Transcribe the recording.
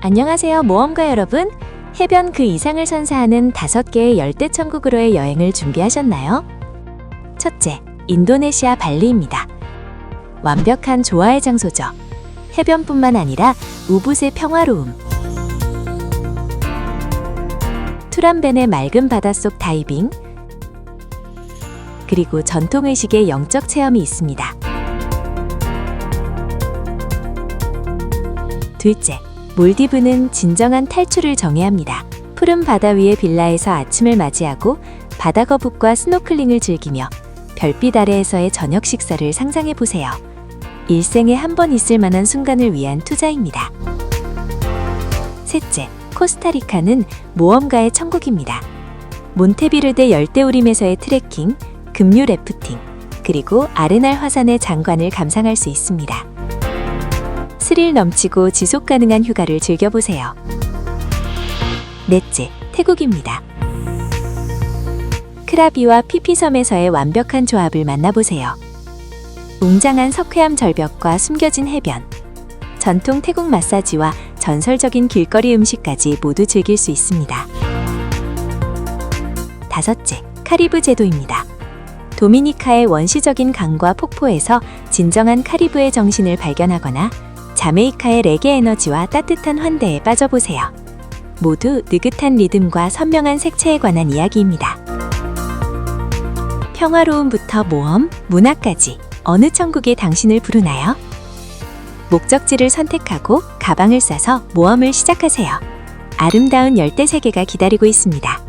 안녕하세요, 모험가 여러분. 해변 그 이상을 선사하는 다섯 개의 열대 천국으로의 여행을 준비하셨나요? 첫째, 인도네시아 발리입니다. 완벽한 조화의 장소죠. 해변뿐만 아니라 우붓의 평화로움, 투람벤의 맑은 바닷속 다이빙, 그리고 전통의식의 영적 체험이 있습니다. 둘째, 몰디브는 진정한 탈출을 정의합니다. 푸른 바다 위의 빌라에서 아침을 맞이하고 바다 거북과 스노클링을 즐기며 별빛 아래에서의 저녁 식사를 상상해 보세요. 일생에 한 번 있을 만한 순간을 위한 투자입니다. 셋째, 코스타리카는 모험가의 천국입니다. 몬테비르데 열대우림에서의 트레킹, 급류 래프팅, 그리고 아레날 화산의 장관을 감상할 수 있습니다. 스릴 넘치고 지속 가능한 휴가를 즐겨보세요. 넷째, 태국입니다. 크라비와 피피섬에서의 완벽한 조합을 만나보세요. 웅장한 석회암 절벽과 숨겨진 해변, 전통 태국 마사지와 전설적인 길거리 음식까지 모두 즐길 수 있습니다. 다섯째, 카리브 제도입니다. 도미니카의 원시적인 강과 폭포에서 진정한 카리브의 정신을 발견하거나 자메이카의 레게 에너지와 따뜻한 환대에 빠져보세요. 모두 느긋한 리듬과 선명한 색채에 관한 이야기입니다. 평화로움부터 모험, 문화까지 어느 천국이 당신을 부르나요? 목적지를 선택하고 가방을 싸서 모험을 시작하세요. 아름다운 열대 세계가 기다리고 있습니다.